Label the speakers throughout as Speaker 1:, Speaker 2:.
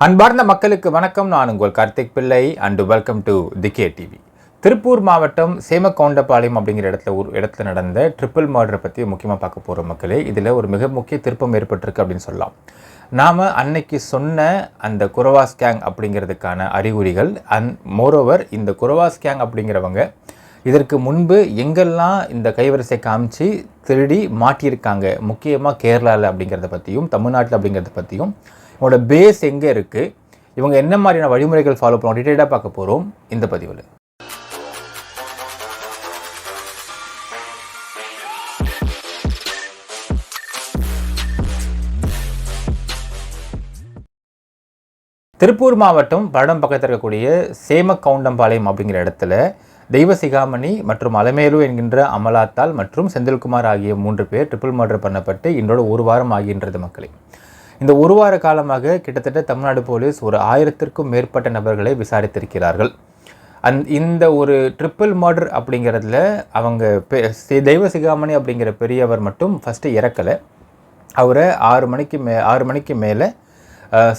Speaker 1: அன்பார்ந்த மக்களுக்கு வணக்கம். நான் உங்கள் Karthik Pillai and welcome to the K TV Tiruppur மாவட்டம் சேமக்கவுண்டபாளையம் அப்படிங்கிற இடத்துல ஒரு இடத்துல நடந்த ட்ரிபிள் மர்டரை பற்றி முக்கியமாக பார்க்க போகிற மக்களே இதில் ஒரு மிக முக்கிய திருப்பம் ஏற்பட்டிருக்கு அப்படின்னு சொல்லலாம். நாம் அன்னைக்கு சொன்ன அந்த குரவாஸ் கேங் அப்படிங்கிறதுக்கான அறிகுறிகள் அண்ட் மோரோவர் இந்த குரவாஸ் கேங் அப்படிங்கிறவங்க இதற்கு முன்பு எங்கெல்லாம் இந்த கைவரிசை காமிச்சு திருடி மாட்டியிருக்காங்க முக்கியமாக கேரளாவில் அப்படிங்கிறத பற்றியும் தமிழ்நாட்டில் அப்படிங்கிறத பற்றியும் இவங்களோட பேஸ் எங்கே இருக்குது இவங்க என்ன மாதிரியான வழிமுறைகள் ஃபாலோ பண்ணுவோம் டீட்டெயிலாக பார்க்க போகிறோம் இந்த பதிவில். திருப்பூர் மாவட்டம் படம் பக்கத்தில் இருக்கக்கூடிய சேமக்கவுண்டம்பாளையம் அப்படிங்கிற இடத்துல தெய்வ சிகாமணி மற்றும் அலமேலு என்கின்ற அமலாத்தால் மற்றும் செந்தில்குமார் ஆகிய மூன்று பேர் ட்ரிபிள் மர்டர் பண்ணப்பட்டு இன்றோட ஒரு வாரம் ஆகின்றது மக்களே. இந்த ஒரு வார காலமாக கிட்டத்தட்ட தமிழ்நாடு போலீஸ் ஒரு ஆயிரத்திற்கும் மேற்பட்ட நபர்களை விசாரித்திருக்கிறார்கள். அந் இந்த ஒரு ட்ரிப்பிள் மர்டர் அப்படிங்கிறதுல அவங்க பெ தெய்வ சிகாமணி அப்படிங்கிற பெரியவர் மட்டும் ஃபஸ்ட்டு இறக்கலை. அவரை ஆறு மணிக்கு மே ஆறு மணிக்கு மேலே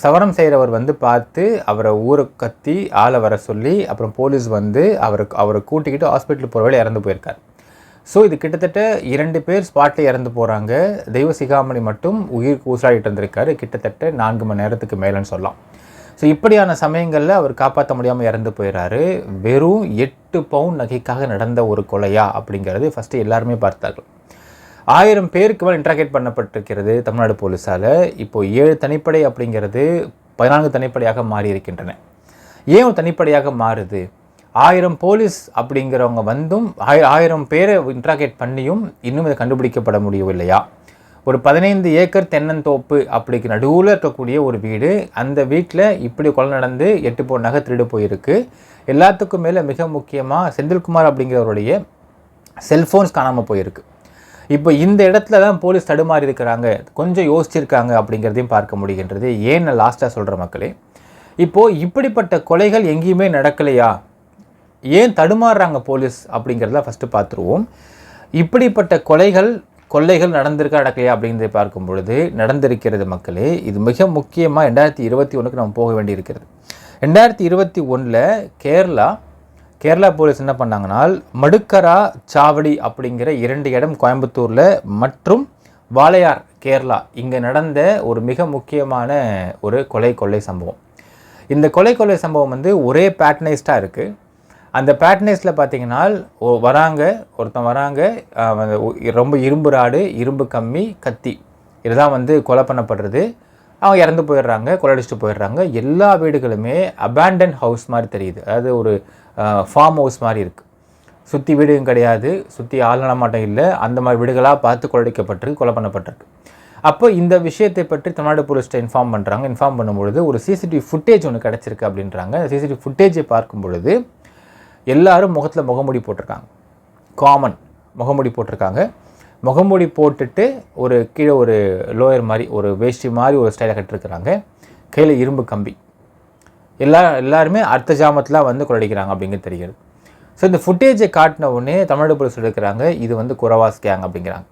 Speaker 1: சவரம் செய்கிறவர் வந்து பார்த்து அவரை ஊரை கத்தி ஆளை வர சொல்லி அப்புறம் போலீஸ் வந்து அவருக்கு அவரை கூட்டிக்கிட்டு ஹாஸ்பிட்டல் போகிற வழி இறந்து போயிருக்கார். ஸோ இது கிட்டத்தட்ட இரண்டு பேர் ஸ்பாட்டில் இறந்து போகிறாங்க தெய்வ சிகாமணி மட்டும் உயிர் கூசாடிட்டு இருந்திருக்காரு. கிட்டத்தட்ட நான்கு மணி நேரத்துக்கு மேலேன்னு சொல்லலாம். ஸோ இப்படியான சமயங்களில் அவர் காப்பாற்ற முடியாமல் இறந்து போயிடுறாரு வெறும் எட்டு பவுன் நகைக்காக நடந்த ஒரு கொலையா அப்படிங்கிறது ஃபஸ்ட்டு எல்லாருமே பார்த்தார்கள். ஆயிரம் பேருக்கு மேல் இன்ட்ராகேட் பண்ணப்பட்டிருக்கிறது தமிழ்நாடு போலீஸால் இப்போ ஏழு தனிப்படை அப்படிங்கிறது பதினான்கு தனிப்படையாக மாறி இருக்கின்றன ஏன் ஒரு தனிப்படையாக மாறுது? ஆயிரம் போலீஸ் அப்படிங்கிறவங்க வந்தும் ஆய ஆயிரம் பேரை இன்ட்ராகேட் பண்ணியும் இன்னும் இதை கண்டுபிடிக்கப்பட முடியவில்லையா? ஒரு பதினைந்து ஏக்கர் தென்னந்தோப்பு அப்படிக்கு நடுவில் இருக்கக்கூடிய ஒரு வீடு அந்த வீட்டில் இப்படி கொலை நடந்து எட்டு பவுன் நகை திருடு போயிருக்கு. எல்லாத்துக்கும் மேலே மிக முக்கியமாக செந்தில்குமார் அப்படிங்கிறவருடைய செல்ஃபோன்ஸ் காணாமல் போயிருக்கு. இப்போ இந்த இடத்துல தான் போலீஸ் தடுமாறி இருக்கிறாங்க. கொஞ்சம் யோசிச்சிருக்காங்க அப்படிங்கிறதையும் பார்க்க முடிகின்றது. ஏன் லாஸ்ட்டாக சொல்கிற மக்களே இப்போது இப்படிப்பட்ட கொலைகள் எங்கேயுமே நடக்கலையா? ஏன் தடுமாறுறாங்க போலீஸ் அப்படிங்கிறத ஃபஸ்ட்டு பார்த்துருவோம். இப்படிப்பட்ட கொலைகள் கொள்ளைகள் நடந்திருக்கா நடக்கலையா அப்படிங்கிறத பார்க்கும் பொழுது நடந்திருக்கிறது மக்களே இது மிக முக்கியமாக ரெண்டாயிரத்தி இருபத்தி ஒன்றுக்கு நம்ம போக வேண்டியிருக்கிறது. ரெண்டாயிரத்தி இருபத்தி ஒன்றில் கேரளா கேரளா போலீஸ் என்ன பண்ணாங்கன்னா மடுக்கரா சாவடி அப்படிங்கிற இரண்டு இடம் கோயம்புத்தூரில் மற்றும் வாளையார் கேரளா இங்கே நடந்த ஒரு மிக முக்கியமான ஒரு கொலை கொள்ளை சம்பவம். இந்த கொலை கொள்ளை சம்பவம் வந்து ஒரே பேட்டனைஸ்டாக இருக்குது அந்த பேட்டனைஸில் பார்த்தீங்கன்னா ஓ வராங்க ஒருத்தன் வராங்க ரொம்ப இரும்பு ராடு இரும்பு கம்மி கத்தி. இதுதான் வந்து கொலை பண்ணப்படுறது. அவங்க இறந்து போயிடுறாங்க கொள்ளடிச்சிட்டு போயிடுறாங்க. எல்லா வீடுகளுமே அபேண்டன் ஹவுஸ் மாதிரி தெரியுது. அதாவது ஒரு ஃபார்ம் ஹவுஸ் மாதிரி இருக்குது சுற்றி வீடும் கிடையாது சுற்றி ஆள் நடமாட்டம் இல்லை. அந்த மாதிரி வீடுகளாக பார்த்து கொள்ளடிக்கப்பட்டிருக்கு கொலை பண்ணப்பட்டிருக்கு. அப்போ இந்த விஷயத்தை பற்றி தமிழ்நாடு போலீஸ்ட்டை இன்ஃபார்ம் பண்ணுறாங்க இன்ஃபார்ம் பண்ணும்பொழுது ஒரு சிசிடிவி ஃபுட்டேஜ் ஒன்று கிடச்சிருக்கு அப்படின்றாங்க. அந்த சிசிடிவி ஃபுட்டேஜை பார்க்கும் பொழுது எல்லாரும் முகத்தில் முகமூடி போட்டிருக்காங்க. காமன் முகமூடி போட்டிருக்காங்க. முகமூடி போட்டுட்டு ஒரு கீழே ஒரு லோயர் மாதிரி ஒரு வேஷ்டி மாதிரி ஒரு ஸ்டைலை கட்டிருக்கிறாங்க. கையில் இரும்பு கம்பி. எல்லா எல்லாருமே அர்த்த ஜாமத்தில் வந்து கொள்ளடிக்கிறாங்க அப்படிங்கிறது தெரிகிறது. ஸோ இந்த ஃபுட்டேஜை காட்டின உடனே தமிழ்நாடு போலீஸ் எடுக்கிறாங்க இது வந்து குரவாஸ் கேங் அப்படிங்கிறாங்க.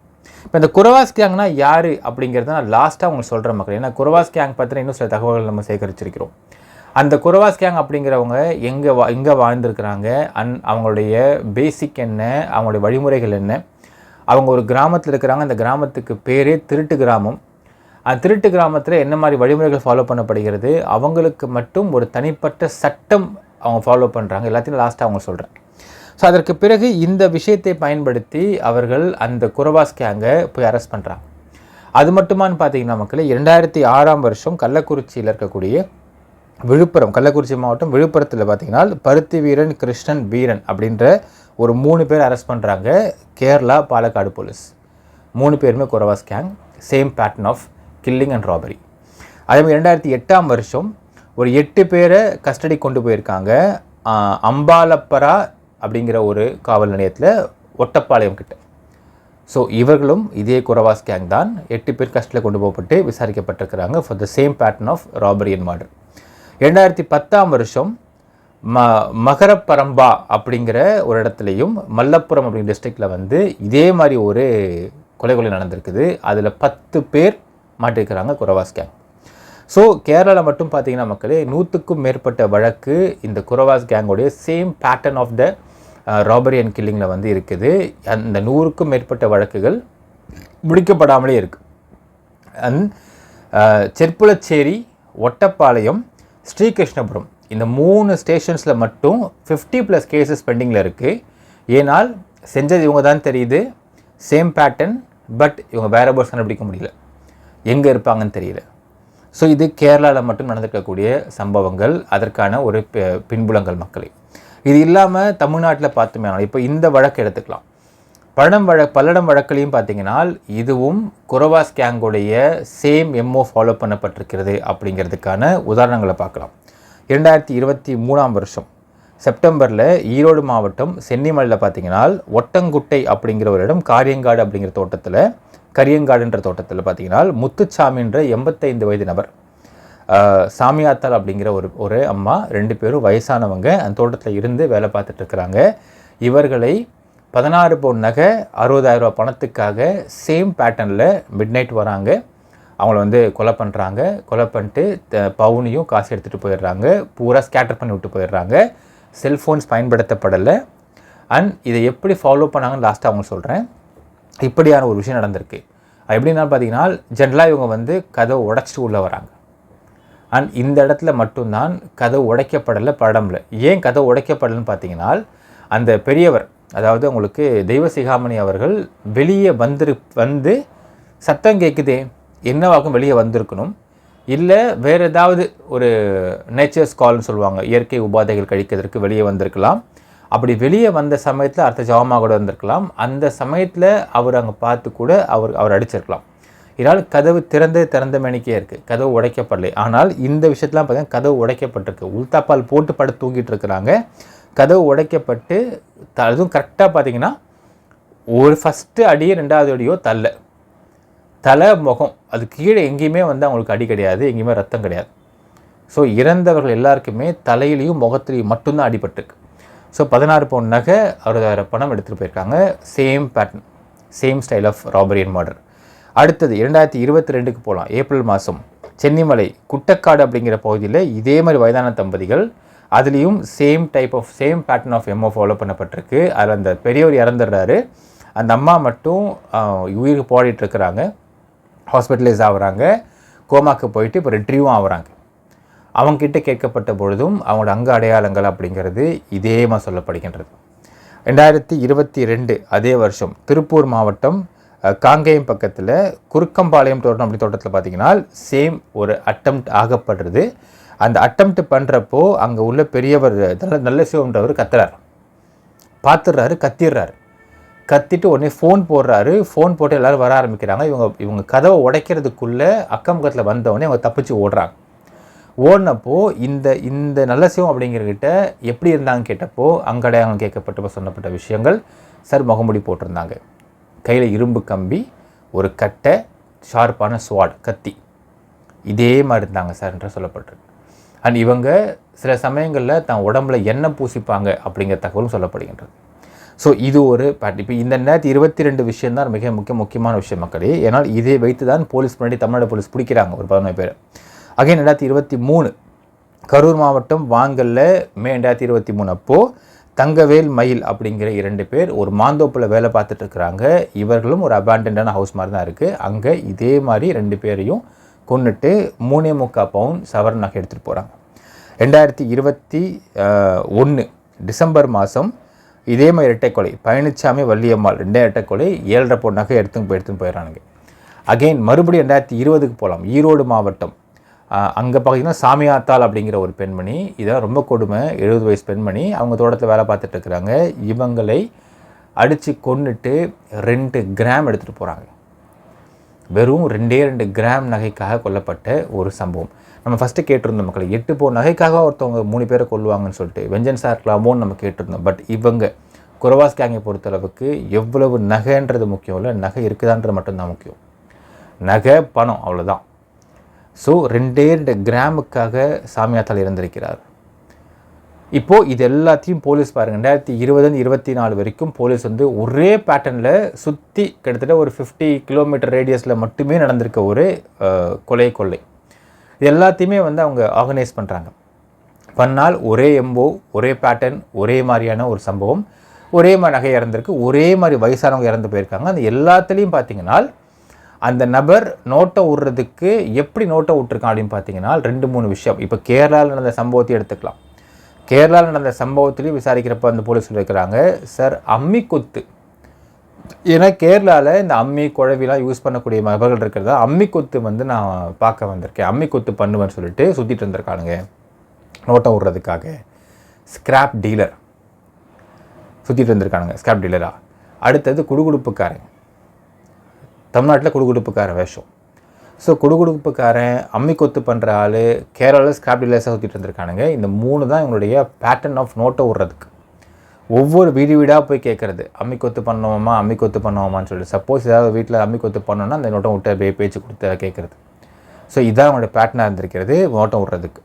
Speaker 1: இப்போ இந்த குரவாஸ் கேங்னா யார் அப்படிங்கிறத நான் லாஸ்ட்டாக உங்களுக்கு சொல்கிற மக்கள். ஏன்னா குரவாஸ் கேங் பற்றின இன்னும் சில தகவல்கள் நம்ம சேகரிச்சிருக்கிறோம். அந்த குரவாஸ் கேங் அப்படிங்கிறவங்க எங்கே வா எங்கே வாழ்ந்துருக்கிறாங்க. அன் அவங்களுடைய பேசிக் என்ன அவங்களுடைய வழிமுறைகள் என்ன? அவங்க ஒரு கிராமத்தில் இருக்கிறாங்க. அந்த கிராமத்துக்கு பேரே திருட்டு கிராமம். அந்த திருட்டு கிராமத்தில் என்ன மாதிரி வழிமுறைகள் ஃபாலோ பண்ணப்படுகிறது? அவங்களுக்கு மட்டும் ஒரு தனிப்பட்ட சட்டம் அவங்க ஃபாலோ பண்ணுறாங்க எல்லாத்தையும் லாஸ்ட்டாக அவங்க சொல்கிறேன் ஸோ அதற்கு பிறகு இந்த விஷயத்தை பயன்படுத்தி அவர்கள் அந்த குரவாஸ் கேங்கை போய் அரெஸ்ட் பண்ணுறாங்க அது மட்டுமான்னு பார்த்தீங்கன்னா மக்களே இரண்டாயிரத்தி ஆறாம் வருஷம் கள்ளக்குறிச்சியில் இருக்கக்கூடிய விழுப்புரம் கள்ளக்குறிச்சி மாவட்டம் விழுப்புரத்தில் பார்த்தீங்கன்னா பருத்தி வீரன் கிருஷ்ணன் வீரன் அப்படின்ற ஒரு மூணு பேர் அரெஸ்ட் பண்ணுறாங்க கேரளா பாலக்காடு போலீஸ் மூணு பேருமே Kuravas gang same pattern of killing and robbery அதேமாதிரி ரெண்டாயிரத்தி எட்டாம் வருஷம் ஒரு எட்டு பேரை கஸ்டடி கொண்டு போயிருக்காங்க. அம்பாலப்பரா அப்படிங்கிற ஒரு காவல் நிலையத்தில் ஒட்டப்பாளையம் கிட்ட. ஸோ இவர்களும் இதே குறவாஸ் கேங் தான் எட்டு பேர் கஸ்டில் கொண்டு போகப்பட்டு விசாரிக்கப்பட்டிருக்கிறாங்க for the same pattern of robbery and murder ரெண்டாயிரத்தி பத்தாம் வருஷம் ம மகரப்பரம்பா அப்படிங்கிற ஒரு இடத்துலையும் மல்லப்புரம் அப்படிங்கிற டிஸ்ட்ரிக்டில் வந்து இதே மாதிரி ஒரு கொலை கொலை நடந்திருக்குது. அதில் பத்து பேர் மாட்டிருக்கிறாங்க குரவாஸ் கேங் ஸோ கேரளாவில் மட்டும் பார்த்தீங்கன்னா மக்களே நூற்றுக்கும் மேற்பட்ட வழக்கு இந்த Kuravas கேங்கோடைய same pattern of the robbery and கில்லிங்கில் வந்து இருக்குது. அந்த நூறுக்கும் மேற்பட்ட வழக்குகள் முடிக்கப்படாமலே இருக்குது அண்ட் செற்புளச்சேரி ஒட்டப்பாளையம் ஸ்ரீகிருஷ்ணபுரம். இந்த மூணு ஸ்டேஷன்ஸில் மட்டும் ஃபிஃப்டி ப்ளஸ் கேசஸ் பெண்டிங்கில் இருக்குது ஏனால் செஞ்சது இவங்க தான் தெரியுது. சேம் பேட்டர்ன் பட் இவங்க வேற பர்ஸ் கண்டுபிடிக்க முடியல. எங்கே இருப்பாங்கன்னு தெரியல. ஸோ இது கேரளாவில் மட்டும் நடந்திருக்கக்கூடிய சம்பவங்கள். அதற்கான ஒரு பின்புலங்கள் மக்களே. இது இல்லாமல் தமிழ்நாட்டில் பார்த்தோமே இப்போ இந்த வழக்கு எடுத்துக்கலாம். பழம் வழ பல்லடம் வழக்கிலையும் பார்த்தீங்கன்னா இதுவும் குரவாஸ் கேங்குடைய சேம் எம்ஓ ஃபாலோ பண்ணப்பட்டிருக்கிறது அப்படிங்கிறதுக்கான உதாரணங்களை பார்க்கலாம். இரண்டாயிரத்தி இருபத்தி மூணாம் வருஷம் செப்டம்பரில் ஈரோடு மாவட்டம் சென்னிமலையில் பார்த்தீங்கன்னா ஒட்டங்குட்டை அப்படிங்கிற ஒரு இடம் காரியங்காடு அப்படிங்கிற தோட்டத்தில் கரியங்காடுன்ற தோட்டத்தில் பார்த்தீங்கன்னா முத்துச்சாமின்ற எண்பத்தைந்து வயது நபர் சாமியாத்தால் அப்படிங்கிற ஒரு ஒரு அம்மா ரெண்டு பேரும் வயசானவங்க அந்த தோட்டத்தில் இருந்து வேலை பார்த்துட்ருக்குறாங்க இவர்களை பதினாறு பவுன் நகை அறுபதாயிரரூபா பணத்துக்காக சேம் பேட்டர்னில் மிட் நைட் வராங்க. அவங்கள வந்து கொலை பண்ணுறாங்க கொலை பண்ணிட்டு பவுனையும் காசு எடுத்துகிட்டு போயிடுறாங்க. பூரா ஸ்கேட்டர் பண்ணி விட்டு போயிடுறாங்க. செல்ஃபோன்ஸ் பயன்படுத்தப்படலை. அண்ட் இதை எப்படி ஃபாலோ பண்ணாங்கன்னு லாஸ்ட்டாக அவங்க சொல்கிறேன் இப்படியான ஒரு விஷயம் நடந்திருக்கு. எப்படின்னா பார்த்தீங்கன்னா ஜென்ரலாக இவங்க வந்து கதவை உடச்சிட்டு உள்ளே வராங்க. அண்ட் இந்த இடத்துல மட்டும்தான் கதவு உடைக்கப்படலை படமில். ஏன் கதவு உடைக்கப்படலைன்னு பார்த்தீங்கன்னா அந்த பெரியவர் அதாவது உங்களுக்கு தெய்வ சிகாமணி அவர்கள் வெளியே வந்திரு வந்து சத்தம் கேட்குதே என்னவாக்கும் வெளியே வந்திருக்கணும்? இல்லை வேறு ஏதாவது ஒரு நேச்சர்ஸ் கால்னு சொல்லுவாங்க இயற்கை உபாதைகள் கழிக்கிறதுக்கு வெளியே வந்திருக்கலாம். அப்படி வெளியே வந்த சமயத்தில் அடுத்த ஜாமாக கூட வந்திருக்கலாம். அந்த சமயத்தில் அவர் அங்கே பார்த்து கூட அவர் அவர் அடிச்சிருக்கலாம். இதனால் கதவு திறந்து திறந்த மணிக்கே இருக்குது கதவு உடைக்கப்படலை. ஆனால் இந்த விஷயத்தெலாம் பார்த்தீங்கன்னா கதவு உடைக்கப்பட்டிருக்கு. உள்தாப்பால் போட்டு படுத்து தூங்கிட்டு இருக்கிறாங்க. கதவு உடைக்கப்பட்டு த அதுவும் கரெக்டாக பார்த்தீங்கன்னா ஒரு ஃபஸ்ட்டு அடியோ ரெண்டாவது அடியோ தலை. தலை முகம். அது கீழே எங்கேயுமே வந்து அவங்களுக்கு அடி கிடையாது. எங்கேயுமே ரத்தம் கிடையாது. ஸோ இறந்தவர்கள் எல்லாருக்குமே தலையிலையும் முகத்திலையும் மட்டும்தான் அடிபட்டிருக்கு. ஸோ பதினாறு பவுன் நகை அறுபதாயிரம் பணம் எடுத்துகிட்டு போயிருக்காங்க. Same pattern same style of robbery and murder அடுத்தது இரண்டாயிரத்தி இருபத்தி ரெண்டுக்கு போகலாம் ஏப்ரல் மாதம் சென்னிமலை குட்டக்காடு அப்படிங்கிற பகுதியில் இதே மாதிரி வயதான தம்பதிகள் அதுலேயும் same type of same pattern of MO follow பண்ணப்பட்டிருக்கு. அதில் அந்த பெரியவர் இறந்துடுறாரு. அந்த அம்மா மட்டும் உயிருக்கு போடிட்டுருக்கிறாங்க ஹாஸ்பிட்டலைஸ் ஆகுறாங்க. கோமாக்கு போயிட்டு இப்போ ரிட்ரீவும் ஆகுறாங்க. அவங்கக்கிட்ட கேட்கப்பட்ட பொழுதும் அவங்களோட அங்க அடையாளங்கள் அப்படிங்கிறது இதேமாக சொல்லப்படுகின்றது. ரெண்டாயிரத்தி இருபத்தி ரெண்டு அதே வருஷம் திருப்பூர் மாவட்டம் காங்கேயம் பக்கத்தில் குறுக்கம்பாளையம் தோட்டம் அப்படி தோட்டத்தில் பார்த்தீங்கன்னா சேம் ஒரு அட்டம் ஆகப்படுறது. அந்த அட்டம்ப்ட் பண்ணுறப்போ அங்கே உள்ள பெரியவர் நல்ல நல்ல சிவம்ன்றவர் கத்துறார். பார்த்துடுறாரு கத்திடுறாரு. கத்திட்டு உடனே ஃபோன் போடுறாரு. ஃபோன் போட்டு எல்லோரும் வர ஆரம்பிக்கிறாங்க. இவங்க இவங்க கதவை உடைக்கிறதுக்குள்ளே அக்கம் பக்கத்தில் வந்தவொடனே அவங்க தப்பிச்சு ஓடுறாங்க. ஓடினப்போ இந்த இந்த நல்ல சிவம் அப்படிங்கிறக்கிட்ட எப்படி இருந்தாங்க கேட்டப்போ அங்கடையாளம் கேட்கப்பட்டப்போ சொன்னப்பட்ட விஷயங்கள் சார் முகமுடி போட்டிருந்தாங்க. கையில் இரும்பு கம்பி ஒரு கட்டை ஷார்ப்பான ஸ்வாட் கத்தி. இதே மாதிரி இருந்தாங்க சார் என்று சொல்லப்பட்டிருக்கு. அண்ட் இவங்க சில சமயங்களில் தன் உடம்புல எண்ணெய் பூசிப்பாங்க அப்படிங்கிற தகவலும் சொல்லப்படுகின்றது. ஸோ இது ஒரு பேட் இப்போ இந்த நேரத்து இருபத்தி ரெண்டு விஷயம் தான் மிக முக்கிய முக்கியமான விஷயம் மக்களே. ஏன்னால் இதை வைத்து தான் போலீஸ் முன்னாடி தமிழ்நாடு போலீஸ் பிடிக்கிறாங்க ஒரு பதினொன்று பேர். அகைன் ரெண்டாயிரத்தி இருபத்தி மூணு கரூர் மாவட்டம் வாங்கல்ல மே ரெண்டாயிரத்தி இருபத்தி மூணு அப்போது தங்கவேல் மயில் அப்படிங்கிற இரண்டு பேர் ஒரு மாந்தோப்பில் வேலை பார்த்துட்டு இருக்கிறாங்க. இவர்களும் ஒரு அபாண்டன்டான ஹவுஸ் மாதிரி தான் இருக்குது அங்கே இதே மாதிரி ரெண்டு பேரையும் கொண்டுட்டு மூணே முக்கா பவுன் சவரன் நகை எடுத்துகிட்டு போகிறாங்க ரெண்டாயிரத்தி இருபத்தி ஒன்று டிசம்பர் மாதம் இதே மாதிரி இரட்டைக்கொலை பழனிசாமி வள்ளியம்மாள் ரெண்டே இரட்டை கொலை ஏழரை பொண்ணு நகை எடுத்துன்னு போய் எடுத்துன்னு போயிடறானுங்க. அகெயின் மறுபடியும் ரெண்டாயிரத்தி இருபதுக்கு போகலாம். ஈரோடு மாவட்டம். அங்கே பார்த்தீங்கன்னா சாமியாத்தாள் அப்படிங்கிற ஒரு பெண்மணி இதான் ரொம்ப கொடுமை எழுபது வயசு பெண்மணி அவங்க தோட்டத்தில் வேலை பார்த்துட்டு இருக்கிறாங்க. இவங்களை அடித்து கொண்டுட்டு ரெண்டு கிராம் எடுத்துகிட்டு போகிறாங்க வெறும் ரெண்டே ரெண்டு கிராம் நகைக்காக கொல்லப்பட்ட ஒரு சம்பவம். நம்ம ஃபஸ்ட்டு கேட்டிருந்தோம் மக்களை எட்டு போ நகைக்காக ஒருத்தவங்க மூணு பேரை கொள்ளுவாங்கன்னு சொல்லிட்டு வெஞ்சன்ஸாக இருக்கலாமோன்னு நம்ம கேட்டிருந்தோம். பட் இவங்க குரவாஸ் கேங்கை பொறுத்தளவுக்கு எவ்வளவு நகைன்றது முக்கியம் இல்லை நகை இருக்குதான்றது மட்டும்தான் முக்கியம். நகை பணம் அவ்வளோதான் ஸோ ரெண்டே ரெண்டு கிராமுக்காக சாமியாத்தால் இருந்திருக்கிறார் இப்போது இது எல்லாத்தையும் போலீஸ் பாருங்கள் ரெண்டாயிரத்தி இருபதுலேருந்து இருபத்தி நாலு வரைக்கும் போலீஸ் வந்து ஒரே பேட்டர்னில் சுற்றி கிட்டத்தட்ட ஒரு ஃபிஃப்டி கிலோமீட்டர் ரேடியஸில் மட்டுமே நடந்திருக்க ஒரு கொலை கொள்ளை. இது எல்லாத்தையுமே வந்து அவங்க ஆர்கனைஸ் பண்ணுறாங்க பண்ணால் ஒரே எம்போ ஒரே பேட்டர்ன் ஒரே மாதிரியான ஒரு சம்பவம் ஒரே மாதிரி நகை இறந்துருக்கு ஒரே மாதிரி வயசானவங்க இறந்து போயிருக்காங்க. அந்த எல்லாத்துலேயும் பார்த்தீங்கன்னா அந்த நபர் நோட்டை விடுறதுக்கு எப்படி நோட்டை விட்டுருக்கான் அப்படின்னு பார்த்தீங்கன்னா ரெண்டு மூணு விஷயம். இப்போ கேரளாவில் நடந்த சம்பவத்தை எடுத்துக்கலாம். கேரளாவில் நடந்த சம்பவத்திலையும் விசாரிக்கிறப்ப அந்த போலீஸ் இருக்கிறாங்க சார் அம்மி கொத்து. ஏன்னா கேரளாவில் இந்த அம்மி குழவிலாம் யூஸ் பண்ணக்கூடிய நபர்கள் இருக்கிறதா? அம்மி கொத்து வந்து நான் பார்க்க வந்திருக்கேன். அம்மி கொத்து பண்ணுவேன்னு சொல்லிட்டு சுற்றிட்டு இருந்திருக்கானுங்க. நோட்டை விடுறதுக்காக. ஸ்கிராப் டீலர் சுற்றிட்டு இருந்திருக்கானுங்க ஸ்கிராப் டீலராக அடுத்தது குடுகுடுப்புக்காரன். தமிழ்நாட்டில் குடுகுடுப்புக்கார வேஷம். ஸோ குடுகுடுப்புக்காரன் அம்மி கொத்து பண்ணுற ஆள் கேரளாவில் ஸ்கிராப் டீலர்ஸாக சுற்றிட்டு இருந்திருக்கானுங்க. இந்த மூணு தான் இவங்களுடைய பேட்டர்ன் ஆஃப் நோட்டை விடுறதுக்கு ஒவ்வொரு வீடு வீடாக போய் கேட்குறது அம்மி கொத்து பண்ணுவோமா அம்மி கொத்து பண்ணுவோமான்னு சொல்லிட்டு. சப்போஸ் ஏதாவது வீட்டில் அம்மி கொத்து பண்ணோன்னா அந்த நோட்டை விட்டு அப்படியே பேச்சு கொடுத்து கேட்குறது ஸோ இதான் அவங்களோட பேட்டர்னாக இருந்திருக்கிறது நோட்டம் விடுறதுக்கு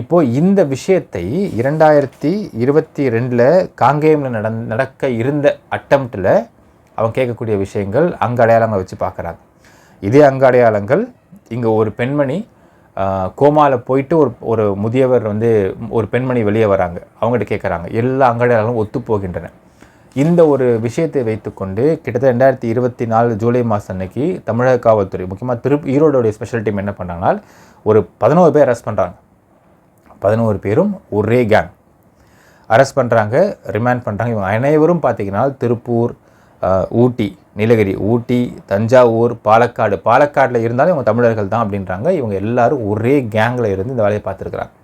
Speaker 1: இப்போது இந்த விஷயத்தை இரண்டாயிரத்தி இருபத்தி ரெண்டில் காங்கேயமில் நட நடக்க இருந்த அட்டம்ப்டில் அவன் கேட்கக்கூடிய விஷயங்கள் அங்கே அடையாளங்களை வச்சு பார்க்குறாங்க. இதே அங்காடையாளங்கள் இங்கே ஒரு பெண்மணி கோமாவில் போயிட்டு ஒரு ஒரு முதியவர் வந்து ஒரு பெண்மணி வெளியே வராங்க. அவங்ககிட்ட கேட்குறாங்க எல்லா அங்காடையாளர்களும் ஒத்துப்போகின்றன இந்த ஒரு விஷயத்தை வைத்துக்கொண்டு கிட்டத்தட்ட ரெண்டாயிரத்தி இருபத்தி நாலு ஜூலை மாதம் அன்னைக்கு தமிழக காவல்துறை முக்கியமாக திரு ஈரோடுடைய ஸ்பெஷல் டீம் என்ன பண்ணாங்கன்னா ஒரு பதினோரு பேர் அரெஸ்ட் பண்ணுறாங்க பதினோரு பேரும் ஒரே கேங் அரெஸ்ட் பண்ணுறாங்க ரிமாண்ட் பண்ணுறாங்க இவங்க அனைவரும் பார்த்திங்கன்னா திருப்பூர் ஊட்டி நீலகிரி ஊட்டி தஞ்சாவூர் பாலக்காடு. பாலக்காடில் இருந்தாலும் இவங்க தமிழர்கள் தான் அப்படின்றாங்க. இவங்க எல்லாரும் ஒரே கேங்கில் இருந்து இந்த வேலையை பார்த்துருக்குறாங்க.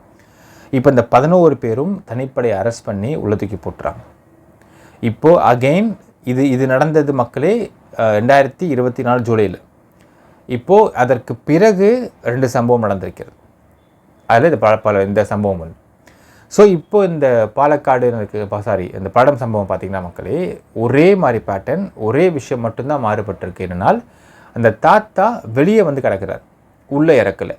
Speaker 1: இப்போ இந்த பதினோரு பேரும் தனிப்படை அரெஸ்ட் பண்ணி உள்ள தூக்கி போட்டுறாங்க. இப்போது அகெயின் இது இது நடந்தது மக்களே ரெண்டாயிரத்தி இருபத்தி நாலு ஜூலையில் இப்போது அதற்கு பிறகு ரெண்டு சம்பவம் நடந்திருக்கிறது. அதில் இது பல பல இந்த சம்பவம் ஒன்று ஸோ இப்போ இந்த பாலக்காடு இருக்குது சாரி இந்த படம் சம்பவம் பார்த்திங்கன்னா மக்களே ஒரே மாதிரி பேட்டர்ன் ஒரே விஷயம் மட்டும்தான் மாறுபட்டிருக்கு. என்னென்னால் அந்த தாத்தா வெளியே வந்து கிடக்கிறார். உள்ளே இறக்கலை.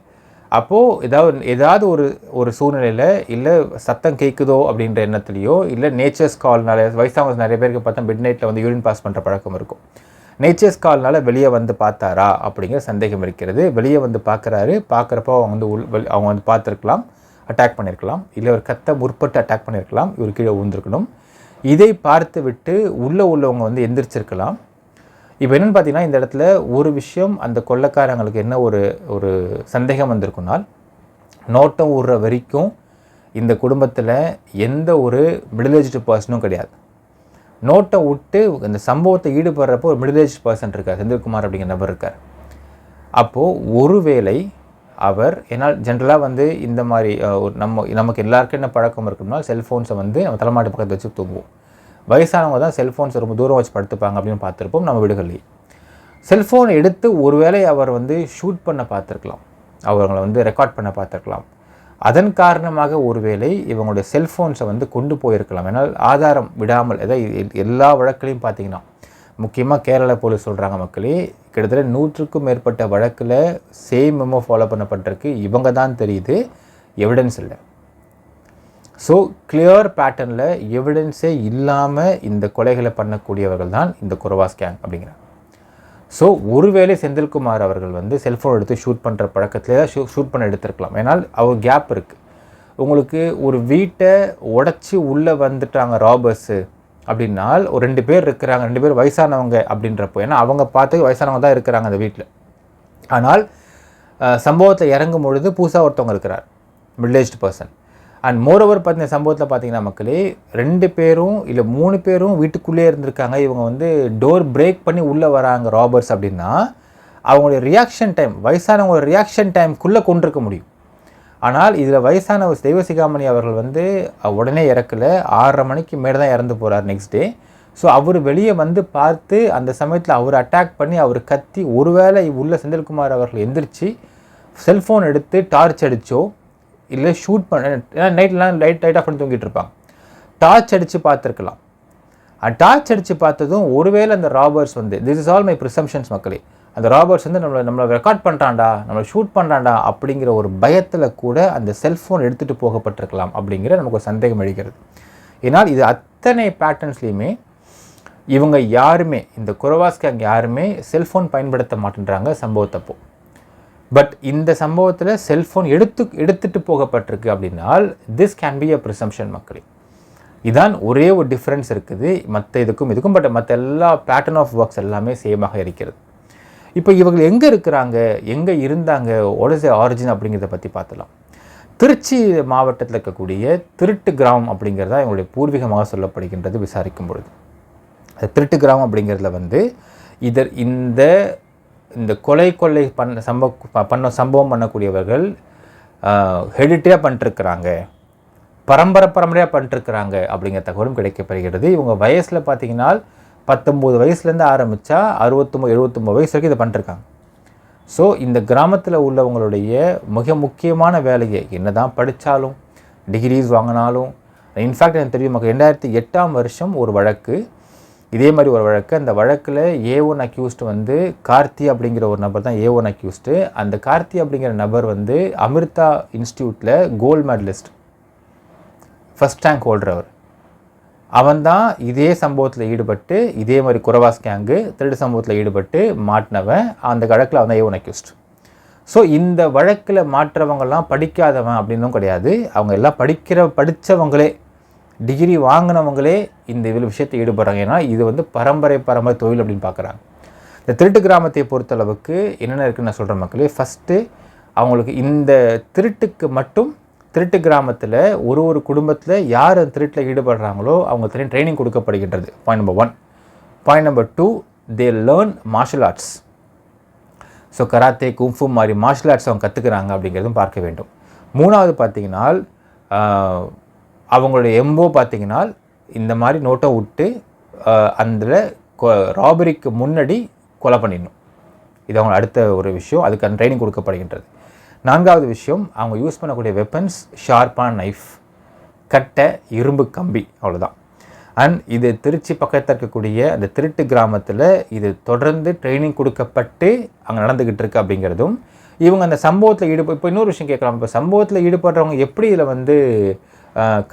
Speaker 1: அப்போது ஏதாவது ஏதாவது ஒரு ஒரு சூழ்நிலையில் இல்லை சத்தம் கேட்குதோ அப்படின்ற எண்ணத்துலையோ இல்லை நேச்சர்ஸ் கால்னால வயசாக நிறைய பேருக்கு பார்த்தா மிட் நைட்டில் வந்து யூரின் பாஸ் பண்ணுற பழக்கம் இருக்கும். நேச்சர்ஸ் கால்னால் வெளியே வந்து பார்த்தாரா அப்படிங்கிற சந்தேகம் இருக்கிறது. வெளியே வந்து பார்க்குறாரு. பார்க்குறப்போ அவங்க வந்து உள் அவங்க வந்து பார்த்துருக்கலாம். அட்டாக் பண்ணியிருக்கலாம் இல்லை ஒரு கத்தை முற்பட்டு அட்டாக் பண்ணியிருக்கலாம் இவர் கீழே விழுந்திருக்கணும். இதை பார்த்து விட்டு உள்ளே உள்ளவங்க வந்து எந்திரிச்சிருக்கலாம். இப்போ என்னென்னு பார்த்தீங்கன்னா இந்த இடத்துல ஒரு விஷயம் அந்த கொள்ளக்காரங்களுக்கு என்ன ஒரு ஒரு சந்தேகம் வந்திருக்குனால் நோட்டம் விடுற வரைக்கும் இந்த குடும்பத்தில் எந்த ஒரு மிடில்ஏஜ்டு பர்சனும் கிடையாது. நோட்டை விட்டு இந்த சம்பவத்தை ஈடுபடுறப்போ ஒரு மிடில் ஏஜ் பர்சன் இருக்கார். செந்தில்குமார் அப்படிங்கிற நபர் இருக்கார். அப்போது ஒருவேளை அவர் ஏன்னால் ஜென்ரலாக வந்து இந்த மாதிரி ஒரு நம்ம நமக்கு எல்லாருக்கும் என்ன பழக்கம் இருக்குன்னா செல்ஃபோன்ஸை வந்து நம்ம தலைமாட்டு பக்கத்தில் வச்சு தூங்குவோம். வயசானவங்க தான் செல்ஃபோன்ஸை ரொம்ப தூரம் வச்சு படுத்துப்பாங்க அப்படின்னு பார்த்துருப்போம் நம்ம வீடுகளில் செல்ஃபோன் எடுத்து ஒருவேளை அவர் வந்து ஷூட் பண்ண பார்த்துருக்கலாம். அவங்களை வந்து ரெக்கார்ட் பண்ண பார்த்துருக்கலாம். அதன் காரணமாக ஒருவேளை இவங்களுடைய செல்ஃபோன்ஸை வந்து கொண்டு போயிருக்கலாம். ஏன்னால் ஆதாரம் விடாமல் எதாவது எல்லா வழக்கிலையும் பார்த்தீங்கன்னா முக்கியமாக கேரளா போலீஸ் சொல்கிறாங்க மக்களே கிட்டத்தட்ட நூற்றுக்கும் மேற்பட்ட வழக்கில் சேம் மெமோ ஃபாலோ பண்ணப்பட்டிருக்கு. இவங்க தான் தெரியுது. எவிடன்ஸ் இல்லை. ஸோ கிளியர் பேட்டர்னில் எவிடன்ஸே இல்லாமல் இந்த கொலைகளை பண்ணக்கூடியவர்கள் தான் இந்த குரவாஸ் கேங் அப்படிங்கிறாங்க. ஸோ ஒருவேளை செந்தில்குமார் அவர்கள் வந்து செல்ஃபோன் எடுத்து ஷூட் பண்ணுற பழக்கத்திலே ஷூ ஷூட் பண்ண எடுத்திருக்கலாம். ஏன்னால் அவர் கேப் இருக்குது உங்களுக்கு ஒரு வீட்டை உடச்சி உள்ளே வந்துட்டாங்க ராபர்ஸு அப்படின்னால் ஒரு ரெண்டு பேர் இருக்கிறாங்க ரெண்டு பேர் வயசானவங்க அப்படின்றப்போ ஏன்னா அவங்க பார்த்து வயசானவங்க தான் இருக்கிறாங்க அந்த வீட்டில். ஆனால் சம்பவத்தை இறங்கும் பொழுது புதுசாக ஒருத்தவங்க இருக்கிறார் மிடில்ஏஜ் பர்சன் அண்ட் மோரோவர் பார்த்தீங்க சம்பவத்தில் பார்த்தீங்கன்னா மக்களே ரெண்டு பேரும் இல்லை மூணு பேரும் வீட்டுக்குள்ளேயே இருந்திருக்காங்க. இவங்க வந்து டோர் பிரேக் பண்ணி உள்ளே வராங்க ராபர்ஸ் அப்படின்னா அவங்களுடைய ரியாக்ஷன் டைம் வயசானவங்களோட ரியாக்ஷன் டைம்குள்ளே கொண்டிருக்க முடியும். ஆனால் இதில் வயசான தெய்வசிகாமணி அவர்கள் வந்து உடனே இறக்கலை. ஆறரை மணிக்கு மேலே தான் இறந்து போகிறார் நெக்ஸ்ட் டே ஸோ அவர் வெளியே வந்து பார்த்து அந்த சமயத்தில் அவர் அட்டாக் பண்ணி அவர் கத்தி ஒருவேளை உள்ள செந்தில்குமார் அவர்கள் எந்திரிச்சு செல்ஃபோன் எடுத்து டார்ச் அடித்தோ இல்லை ஷூட் பண்ண ஏன்னா நைட்லாம் லைட் லைட் ஆஃப் பண்ணி தூங்கிட்டு இருப்பாங்க. டார்ச் அடித்து பார்த்துருக்கலாம். டார்ச் அடித்து பார்த்ததும் ஒருவேளை அந்த ராபர்ஸ் வந்து this is all my presumptions மக்களே. அந்த ராபர்ட்ஸ் வந்து நம்மளை நம்மளை ரெக்கார்ட் பண்ணுறான்டா நம்மளை ஷூட் பண்ணுறான்டா அப்படிங்கிற ஒரு பயத்தில் கூட அந்த செல்ஃபோன் எடுத்துகிட்டு போகப்பட்டிருக்கலாம் அப்படிங்கிற நமக்கு ஒரு சந்தேகம் எழுகிறது. ஏன்னால் இது அத்தனை பேட்டர்ன்ஸ்லேயுமே இவங்க யாருமே இந்த குரவாஸ்காங் யாருமே செல்ஃபோன் பயன்படுத்த மாட்டேன்றாங்க சம்பவத்தப்போ பட் இந்த சம்பவத்தில் செல்ஃபோன் எடுத்து எடுத்துகிட்டு போகப்பட்டிருக்கு அப்படின்னால் this can be a presumption மக்களே. இதான் ஒரே ஒரு டிஃப்ரென்ஸ் இருக்குது. மற்ற இதுக்கும் இதுக்கும் பட் மற்ற எல்லா பேட்டர்ன் ஆஃப் ஒர்க்ஸ் எல்லாமே சேமாக இருக்கிறது. இப்போ இவர்கள் எங்கே இருக்கிறாங்க? எங்கே இருந்தாங்க? ஒட் ஆரிஜின் அப்படிங்கிறத பற்றி பார்த்துலாம் திருச்சி மாவட்டத்தில் இருக்கக்கூடிய திருட்டு கிராமம் அப்படிங்கிறது தான் பூர்வீகமாக சொல்லப்படுகின்றது விசாரிக்கும் பொழுது. அது திருட்டு கிராமம் அப்படிங்கிறதுல வந்து இதர் இந்த இந்த கொலை கொள்ளை பண்ண சம்பவ பண்ண சம்பவம் பண்ணக்கூடியவர்கள் ஹெடிட்டியாக பண்ணிட்டுருக்குறாங்க. பரம்பரை பரம்பரையாக பண்ணிட்டுருக்குறாங்க அப்படிங்கிற தகவலும் கிடைக்கப்படுகிறது. இவங்க வயசில் பார்த்தீங்கன்னா பத்தொம்போது வயசுலேருந்து ஆரம்பித்தா அறுபத்தொம்பது எழுபத்தொம்பது வயசு வரைக்கும் இதை பண்ணிட்டுருக்காங்க. ஸோ இந்த கிராமத்தில் உள்ளவங்களுடைய மிக முக்கியமான வேலையை என்ன தான் படித்தாலும் டிகிரிஸ் வாங்கினாலும் இன்ஃபேக்ட் எனக்கு தெரியும் நமக்கு ரெண்டாயிரத்தி எட்டாம் வருஷம் ஒரு வழக்கு. இதே மாதிரி ஒரு வழக்கு. அந்த வழக்கில் ஏ ஒன் அக்யூஸ்டு வந்து கார்த்தி அப்படிங்கிற ஒரு நபர் தான் ஏ ஒன் அக்யூஸ்டு அந்த கார்த்தி அப்படிங்கிற நபர் வந்து அமிர்தா இன்ஸ்டியூட்டில் gold medalist first rank holder அவர். அவன் தான் இதே சம்பவத்தில் ஈடுபட்டு இதே மாதிரி குறவாஸ் கேங்கு திருடு சம்பவத்தில் ஈடுபட்டு மாட்டினவன் அந்த வழக்கில் அவன் ஏ ஒன் அக்யூஸ்ட் ஸோ இந்த வழக்கில் மாற்றவங்கள்லாம் படிக்காதவன் அப்படின்னும் கிடையாது. அவங்க எல்லாம் படிக்கிற படித்தவங்களே டிகிரி வாங்கினவங்களே இந்த இதில் விஷயத்தை ஈடுபடுறாங்க. ஏன்னா இது வந்து பரம்பரை பரம்பரை தொழில் அப்படின்னு பார்க்குறாங்க இந்த திருட்டு கிராமத்தை பொறுத்தளவுக்கு என்னென்ன இருக்குன்னு நான் சொல்கிற மக்களே. ஃபஸ்ட்டு அவங்களுக்கு இந்த திருட்டுக்கு மட்டும் திருட்டு கிராமத்தில் ஒரு ஒரு குடும்பத்தில் யார் அந்த திருட்டில் ஈடுபடுறாங்களோ அவங்க தனி ட்ரைனிங் கொடுக்கப்படுகின்றது. Point number one point number two they learn martial arts so karate kung fu மாதிரி மார்ஷல் ஆர்ட்ஸ் அவங்க கற்றுக்குறாங்க அப்படிங்கிறதும் பார்க்க வேண்டும். மூணாவது பார்த்தீங்கன்னா அவங்களுடைய எம்போ பார்த்தீங்கன்னா இந்த மாதிரி நோட்டை விட்டு அந்த ராபரிக்கு முன்னாடி கொலை பண்ணிடணும். இது அவங்க அடுத்த ஒரு விஷயம். அதுக்கான ட்ரைனிங் கொடுக்கப்படுகின்றது. நான்காவது விஷயம் அவங்க யூஸ் பண்ணக்கூடிய வெப்பன்ஸ் ஷார்ப்பான நைஃப் கட்டை இரும்பு கம்பி அவ்வளோதான் அண்ட் இது திருச்சி பக்கத்தில் இருக்கக்கூடிய அந்த திருட்டு கிராமத்தில் இது தொடர்ந்து ட்ரைனிங் கொடுக்கப்பட்டு அங்கே நடந்துக்கிட்டு இருக்கு அப்படிங்கிறதும் இவங்க அந்த சம்பவத்தில் ஈடுப இப்போ இன்னொரு விஷயம் கேட்கலாம். இப்போ சம்பவத்தில் ஈடுபடுறவங்க எப்படி இதில் வந்து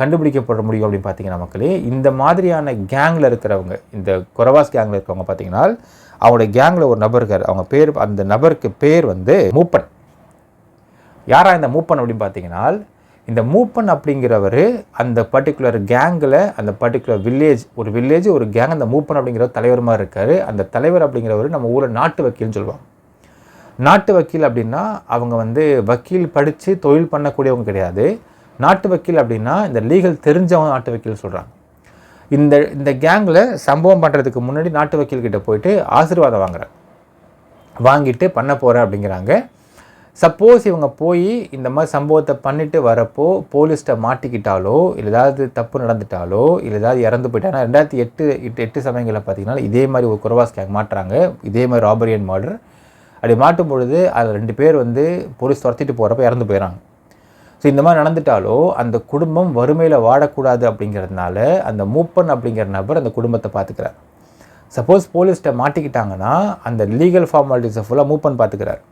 Speaker 1: கண்டுபிடிக்கப்பட முடியும் அப்படின்னு பார்த்தீங்கன்னா மக்களே இந்த மாதிரியான கேங்கில் இருக்கிறவங்க இந்த குரவாஸ் கேங்கில் இருக்கிறவங்க பார்த்தீங்கன்னா அவங்களோட கேங்கில் ஒரு நபர் இருக்கார். அவங்க பேர் அந்த நபருக்கு பேர் வந்து மூப்பன். யாரா இந்த மூப்பன் அப்படின்னு பார்த்தீங்கன்னா இந்த மூப்பன் அப்படிங்கிறவர் அந்த பர்டிகுலர் கேங்கில் அந்த பர்டிகுலர் வில்லேஜ் ஒரு வில்லேஜ் ஒரு கேங் அந்த மூப்பன் அப்படிங்கிற தலைவர் மாதிரி இருக்கார். அந்த தலைவர் அப்படிங்கிறவர் நம்ம ஊரில் நாட்டு வக்கீல்னு சொல்லுவாங்க. நாட்டு வக்கீல் அப்படின்னா அவங்க வந்து வக்கீல் படித்து தொழில் பண்ணக்கூடியவங்க கிடையாது. நாட்டு வக்கீல் அப்படின்னா இந்த லீகல் தெரிஞ்சவங்க நாட்டு வக்கீல் சொல்கிறாங்க இந்த இந்த கேங்கில் சம்பவம் பண்ணுறதுக்கு முன்னாடி நாட்டு வக்கீல்கிட்ட போயிட்டு ஆசீர்வாதம் வாங்குறேன் வாங்கிட்டு பண்ண போகிறேன் அப்படிங்கிறாங்க. சப்போஸ் இவங்க போய் இந்த மாதிரி சம்பவத்தை பண்ணிட்டு வரப்போ போலீஸ்கிட்ட மாட்டிக்கிட்டாலோ இல்லை ஏதாவது தப்பு நடந்துட்டாலோ இல்லை ஏதாவது இறந்து போயிட்டாங்க ரெண்டாயிரத்தி எட்டு எட்டு எட்டு சமயங்களில் பார்த்தீங்கன்னா இதே மாதிரி ஒரு குரவாஸ் கேங் மாட்டுறாங்க. இதே மாதிரி ராபரி அண்ட் மர்டர் அப்படி மாட்டும் பொழுது அதில் ரெண்டு பேர் வந்து போலீஸ் துரத்திட்டு போகிறப்ப இறந்து போயிடறாங்க ஸோ இந்த மாதிரி நடந்துட்டாலோ அந்த குடும்பம் வறுமையில் வாடக்கூடாது அப்படிங்கிறதுனால அந்த மூப்பன் அப்படிங்கிற நபர் அந்த குடும்பத்தை பார்த்துக்கிறார் சப்போஸ் போலீஸ்கிட்ட மாட்டிக்கிட்டாங்கன்னா அந்த லீகல் ஃபார்மாலிட்டிஸை ஃபுல்லாக மூப்பன் பார்த்துக்கிறார்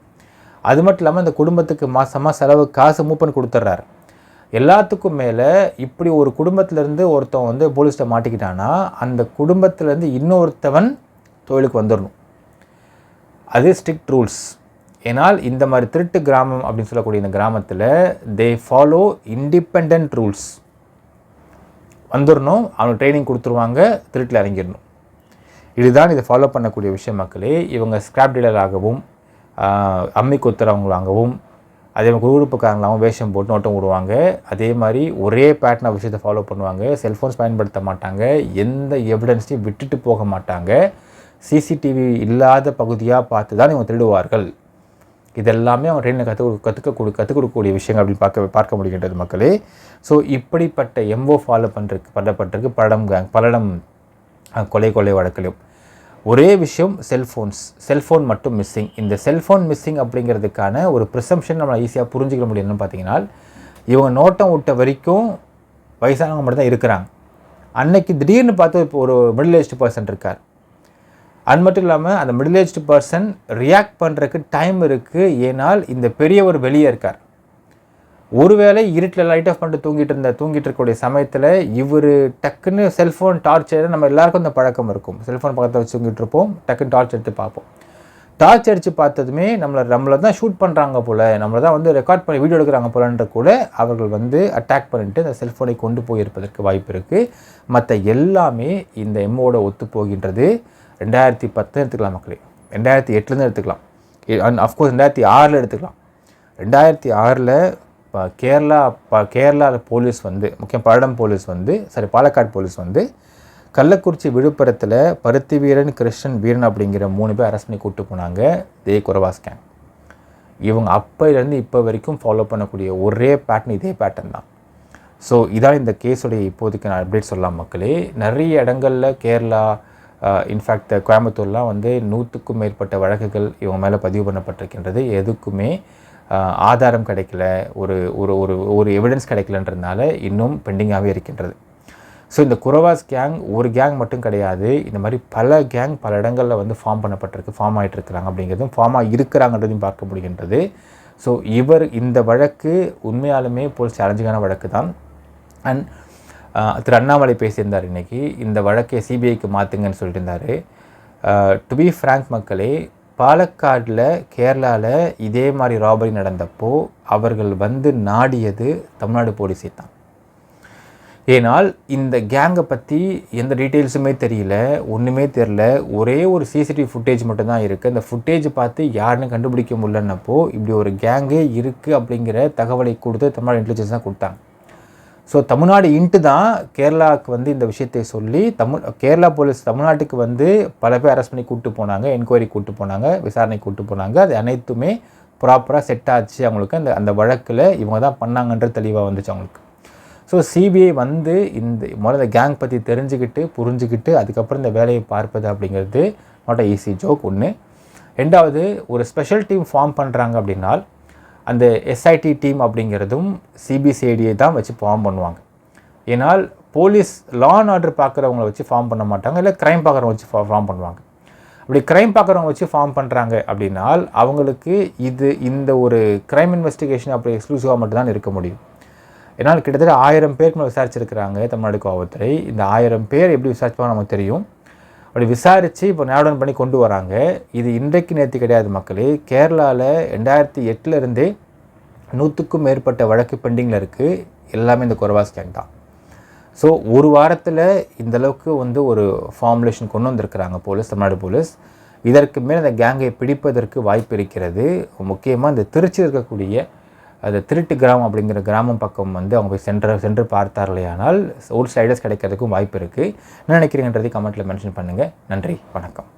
Speaker 1: அது மட்டும் இல்லாமல் அந்த குடும்பத்துக்கு மாதமாக செலவு காசு மூப்பன் கொடுத்துட்றாரு எல்லாத்துக்கும் மேலே இப்படி ஒரு குடும்பத்திலேருந்து ஒருத்தன் வந்து போலீஸ்கிட்ட மாட்டிக்கிட்டான்னா அந்த குடும்பத்திலேருந்து இன்னொருத்தவன் தொழிலுக்கு வந்துடணும் அது ஸ்ட்ரிக்ட் ரூல்ஸ் ஏன்னால் இந்த மாதிரி திருட்டு கிராமம் அப்படின்னு சொல்லக்கூடிய இந்த கிராமத்தில் தே ஃபாலோ இண்டிபெண்ட் ரூல்ஸ் வந்துடணும் அவனுக்கு ட்ரைனிங் கொடுத்துருவாங்க திருட்டில் இறங்கிடணும் இதுதான் இதை ஃபாலோ பண்ணக்கூடிய விஷயம் மக்களே. இவங்க ஸ்கிராப் டீலராகவும் அம்மி குத்துறவங்களாகவும் அதே மாதிரி குரூப்புக்காரங்களாகவும் வேஷம் போட்டு நோட்டம் விடுவாங்க அதே மாதிரி ஒரே பேட்டர்ன் விஷயத்தை ஃபாலோ பண்ணுவாங்க. செல்ஃபோன்ஸ் பயன்படுத்த மாட்டாங்க. எந்த எவிடன்ஸையும் விட்டுட்டு போக மாட்டாங்க. சிசிடிவி இல்லாத பகுதியாக பார்த்து தான் இவங்க திருடுவார்கள். இதெல்லாமே அவங்க ட்ரெயினில் கற்றுக் கற்றுக்க கற்றுக் கொடுக்கக்கூடிய விஷயங்கள் அப்படின்னு பார்க்க பார்க்க முடிகின்றது மக்களே. ஸோ இப்படிப்பட்ட எம்ஓ ஃபாலோ பண்ணுறதுக்கு பண்ணப்பட்டிருக்கு படம் பலடம் கொலை கொலை வழக்கிலும் ஒரே விஷயம் செல்ஃபோன்ஸ் செல்ஃபோன் மட்டும் மிஸ்ஸிங் இந்த செல்ஃபோன் மிஸ்ஸிங் அப்படிங்கிறதுக்கான ஒரு ப்ரிசம்ஷன் நம்ம ஈஸியாக புரிஞ்சுக்க முடியும்னு பார்த்தீங்கன்னா இவங்க நோட்டம் விட்ட வரைக்கும் வயசானவங்க மட்டும் தான் இருக்கிறாங்க. அன்னைக்கு திடீர்னு பார்த்து இப்போ ஒரு மிடில் ஏஜ்டு பர்சன் இருக்கார். அது மட்டும் இல்லாமல் அந்த மிடில் ஏஜ்டு பர்சன் ரியாக்ட் பண்ணுறதுக்கு டைம் இருக்குது ஏனால் இந்த பெரியவர் வெளியே இருக்கார். ஒருவேளை இருட்டில் லைட் ஆஃப் பண்ணிட்டு தூங்கிட்டு இருந்த தூங்கிட்டு இருக்கக்கூடிய சமயத்தில் இவர் டக்குன்னு செல்ஃபோன் டார்ச் நம்ம எல்லாருக்கும் அந்த பழக்கம் இருக்கும். செல்ஃபோன் பக்கத்தில் வச்சு தூங்கிட்டு இருப்போம். டக்குன்னு டார்ச் எடுத்து பார்ப்போம். டார்ச் அடித்து பார்த்ததுமே நம்மளை நம்மளை தான் ஷூட் பண்ணுறாங்க போல். நம்மளை தான் வந்து ரெக்கார்ட் பண்ணி வீடியோ எடுக்கிறாங்க போலன்ற கூட அவர்கள் வந்து அட்டாக் பண்ணிட்டு அந்த செல்ஃபோனை கொண்டு போயிருப்பதற்கு வாய்ப்பு இருக்குது மற்ற எல்லாமே இந்த எம்மோட ஒத்து போகின்றது ரெண்டாயிரத்தி பத்து எடுத்துக்கலாம் மக்களே. ரெண்டாயிரத்தி எட்டுலேருந்து எடுத்துக்கலாம். அஃப்கோர்ஸ் ரெண்டாயிரத்தி ஆறில் எடுத்துக்கலாம். ரெண்டாயிரத்தி ஆறில் இப்போ கேரளா ப கேரளா போலீஸ் வந்து முக்கியம் பல்லடம் போலீஸ் வந்து சாரி பாலக்காடு போலீஸ் வந்து கள்ளக்குறிச்சி விழுப்புரத்தில் பருத்தி வீரன் கிருஷ்ணன் வீரன் அப்படிங்கிற மூணு பேர் அரெஸ்ட் பண்ணி கூப்பிட்டு போனாங்க. இதே குரவாஸ் கேங் இவங்க அப்போலேருந்து இப்போ வரைக்கும் ஃபாலோ பண்ணக்கூடிய ஒரே பேட்டர்ன் இதே பேட்டர்ன் தான். ஸோ இதான் இந்த கேஸுடைய இப்போதைக்கு நான் அப்டேட் சொல்லலாம் மக்களே. நிறைய இடங்களில் கேரளா இன்ஃபேக்ட் கோயம்புத்தூர்லாம் வந்து நூற்றுக்கும் மேற்பட்ட வழக்குகள் இவங்க மேலே பதிவு பண்ணப்பட்டிருக்கின்றது. எதுக்குமே ஆதாரம் கிடைக்கல ஒரு ஒரு ஒரு ஒரு எவிடன்ஸ் கிடைக்கலன்றதுனால இன்னும் பெண்டிங்காகவே இருக்கின்றது. ஸோ இந்த குரவாஸ் கேங் ஒரு கேங் மட்டும் கிடையாது. இந்த மாதிரி பல கேங் பல இடங்களில் வந்து ஃபார்ம் பண்ணப்பட்டிருக்கு ஃபார்ம் ஆகிட்டு இருக்கிறாங்க அப்படிங்கிறதும் ஃபார்ம் ஆகி இருக்கிறாங்கன்றதையும் பார்க்க முடிகின்றது. ஸோ இவர் இந்த வழக்கு உண்மையாலுமே போல் சேலஞ்சிங்கான வழக்கு தான். அண்ட் திரு அண்ணாமலை பேசியிருந்தார் இன்றைக்கி இந்த வழக்கை சிபிஐக்கு மாற்றுங்கன்னு சொல்லிட்டு இருந்தார். டு பி ஃப்ராங்க் மக்களே பாலக்காடில் கேரளாவில் இதே மாதிரி ராபரி நடந்தப்போ அவர்கள் வந்து நாடியது தமிழ்நாடு போலீஸை தான். ஏனால் இந்த கேங்கை பற்றி எந்த டீட்டெயில்ஸுமே தெரியல ஒன்றுமே தெரில ஒரே ஒரு சிசிடிவி ஃபுட்டேஜ் மட்டும்தான் இருக்குது அந்த ஃபுட்டேஜ் பார்த்து யாருன்னு கண்டுபிடிக்க முடியலன்னப்போ இப்படி ஒரு கேங்கே இருக்குது அப்படிங்கிற தகவலை கொடுத்து தமிழ்நாடு இன்டெலிஜென்ஸ் தான் கொடுத்தாங்க. ஸோ தமிழ்நாடு இன்ட்டு தான் கேரளாவுக்கு வந்து இந்த விஷயத்தை சொல்லி தமிழ் கேரளா போலீஸ் தமிழ்நாட்டுக்கு வந்து பல பேர் அரெஸ்ட் பண்ணி கூப்பிட்டு போனாங்க என்கொயரி கூப்பிட்டு போனாங்க விசாரணை கூப்பிட்டு போனாங்க. அது அனைத்துமே ப்ராப்பராக செட் ஆச்சு அவங்களுக்கு. அந்த அந்த வழக்கில் இவங்க தான் பண்ணாங்கன்ற தெளிவாக வந்துச்சு அவங்களுக்கு. ஸோ சிபிஐ வந்து இந்த முதல்ல கேங் பற்றி தெரிஞ்சுக்கிட்டு புரிஞ்சுக்கிட்டு அதுக்கப்புறம் இந்த வேலையை பார்ப்பது அப்படிங்கிறது நாட் அ ஈஸி ஜோக் ஒன்று ரெண்டாவது ஒரு ஸ்பெஷல் டீம் ஃபார்ம் பண்ணுறாங்க அப்படின்னால் அந்த எஸ்ஐடி டீம் அப்படிங்கிறதும் சிபிசிஐடியை தான் வச்சு ஃபார்ம் பண்ணுவாங்க. ஏன்னால் போலீஸ் லா அண்ட் ஆர்டர் பார்க்குறவங்கள வச்சு ஃபார்ம் பண்ண மாட்டாங்க இல்லை க்ரைம் பார்க்குறவங்க வச்சு ஃபார்ம் பண்ணுவாங்க. அப்படி க்ரைம் பார்க்குறவங்க வச்சு ஃபார்ம் பண்ணுறாங்க அப்படின்னால் அவங்களுக்கு இது இந்த ஒரு க்ரைம் இன்வெஸ்டிகேஷன் அப்படி எக்ஸ்க்ளூசிவாக மட்டும்தான் இருக்க முடியும். ஏன்னால் கிட்டத்தட்ட ஆயிரம் பேருக்கு மேலே விசாரிச்சிருக்கிறாங்க தமிழ்நாடு காவல்துறை. இந்த ஆயிரம் பேர் எப்படி விசாரிப்பாங்க நமக்கு தெரியும். அப்படி விசாரித்து இப்போ நேடன் பண்ணி கொண்டு வராங்க. இது இன்றைக்கு நேற்று கிடையாது மக்களே. கேரளாவில் ரெண்டாயிரத்தி எட்டுலேருந்தே நூற்றுக்கும் மேற்பட்ட வழக்கு பெண்டிங்கில் இருக்குது எல்லாமே இந்த கொரோவா கேங் தான். ஸோ ஒரு வாரத்தில் இந்தளவுக்கு வந்து ஒரு ஃபார்முலேஷன் கொண்டு வந்திருக்கிறாங்க போலீஸ் தமிழ்நாடு போலீஸ். இதற்கு மேல் அந்த கேங்கை பிடிப்பதற்கு வாய்ப்பு இருக்கிறது. முக்கியமாக இந்த திருச்சி இருக்கக்கூடிய அது திருட்டு கிராமம் அப்படிங்கிற கிராமம் பக்கம் வந்து அவங்க போய் சென்று சென்று பார்த்தார்களேயானால் ஒரு ஸ்லைடர்ஸ் கிடைக்கிறதுக்கும் வாய்ப்பு இருக்குது என்ன நினைக்கிறீங்கன்றதை கமெண்ட்டில் மென்ஷன் பண்ணுங்கள் நன்றி. வணக்கம்.